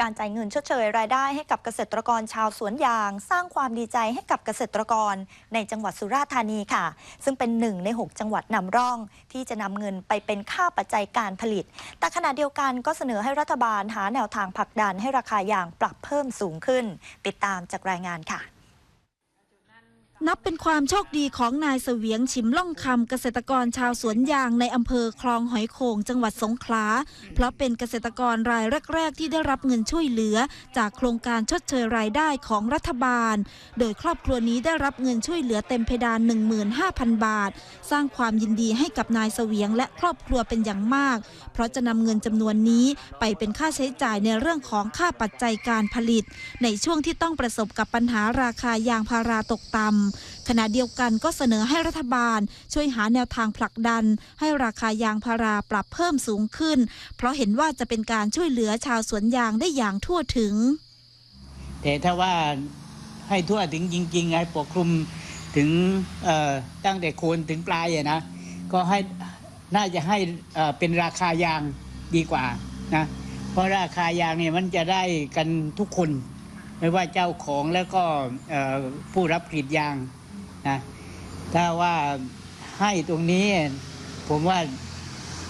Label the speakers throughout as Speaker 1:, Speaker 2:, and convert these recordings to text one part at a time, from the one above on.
Speaker 1: การจ่ายเงินชดเชยรายได้ให้กับเกษตรกรชาวสวนยาง สร้างความดีใจให้กับเกษตรกรในจังหวัดสุราษฎร์ธานีค่ะ ซึ่งเป็นหนึ่งใน 6 จังหวัดนำร่อง ที่จะนำเงินไปเป็นค่าปัจจัยการผลิต แต่ขณะเดียวกันก็เสนอให้รัฐบาลหาแนวทางผลักดันให้ราคายางปรับเพิ่มสูงขึ้น ติดตามจากรายงานค่ะ
Speaker 2: นับเป็นความโชคดีของนายเสวียงชิมล่องคำเกษตรกรชาวสวนยางในอำเภอคลองหอยโขงจังหวัดสงขลา เพราะเป็นเกษตรกรรายแรก ๆ ที่ได้รับเงินช่วยเหลือ จากโครงการชดเชยรายได้ของรัฐบาล โดยครอบครัวนี้ได้รับเงินช่วยเหลือเต็มเพดาน 15,000 บาท สร้างความยินดีให้กับนายเสวียงและครอบครัวเป็นอย่างมาก เพราะจะนำเงินจำนวนนี้ไปเป็นค่าใช้จ่ายในเรื่องของค่าปัจจัยการผลิต ในช่วงที่ต้องประสบกับปัญหาราคายางพาราตกต่ำขณะเดียวกันก็เสนอให้รัฐบาล ช่วยหาแนวทางผลักดัน ให้ราคายางพาราปรับเพิ่มสูงขึ้น เพราะเห็นว่าจะเป็นการช่วยเหลือชาวสวนยางได้อย่างทั่วถึง
Speaker 3: แต่ถ้าว่าให้ทั่วถึงจริงๆให้ปกคลุมถึงตั้งแต่โคนถึงปลายนะก็ให้น่าจะให้เป็นราคายางดีกว่านะเพราะราคายางเนี่ยมันจะได้กันทุกคน ไม่ว่าเจ้าของแล้วก็ผู้รับกรีดยางนะถ้าว่าให้ตรงนี้ผมว่า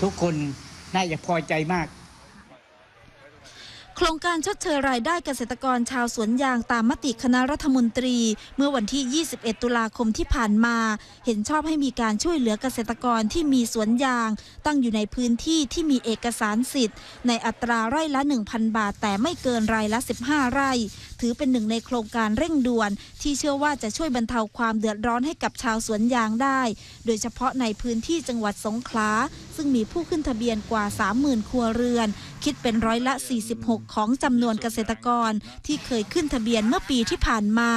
Speaker 3: ทุกคนน่าจะพอใจมาก
Speaker 2: โครงการชดเชยรายได้เกษตรกรชาวสวนยางตามมติคณะรัฐมนตรี เมื่อวันที่ 21 ตุลาคมที่ผ่านมา เห็นชอบให้มีการช่วยเหลือเกษตรกรที่มีสวนยาง ตั้งอยู่ในพื้นที่ที่มีเอกสารสิทธิ์ ในอัตราไร่ละ 1,000 บาท แต่ไม่เกินรายละ 15 ไร่ ถือเป็นหนึ่งในโครงการเร่งด่วน ที่เชื่อว่าจะช่วยบรรเทาความเดือดร้อนให้กับชาวสวนยางได้ โดยเฉพาะในพื้นที่จังหวัดสงขลา ซึ่งมีผู้ขึ้นทะเบียนกว่า 30,000 ครัวเรือน คิดเป็นร้อยละ 46 ของจำนวนเกษตรกรที่เคยขึ้นทะเบียนเมื่อปีที่ผ่านมา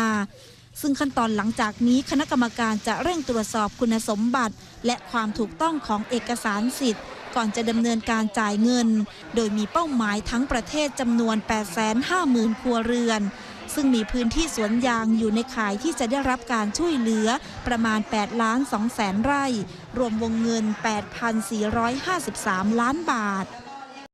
Speaker 2: ซึ่งขั้นตอนหลังจากนี้คณะกรรมการจะเร่งตรวจสอบคุณสมบัติ และความถูกต้องของเอกสารสิทธิ์ ก่อนจะดำเนินการจ่ายเงิน โดยมีเป้าหมายทั้งประเทศจำนวน 850,000 ครัวเรือน ซึ่งมีพื้นที่สวนยางอยู่ในข่ายที่จะได้รับการช่วยเหลือประมาณ8ล้าน2แสนไร่ รวมวงเงิน 8,453 ล้านบาท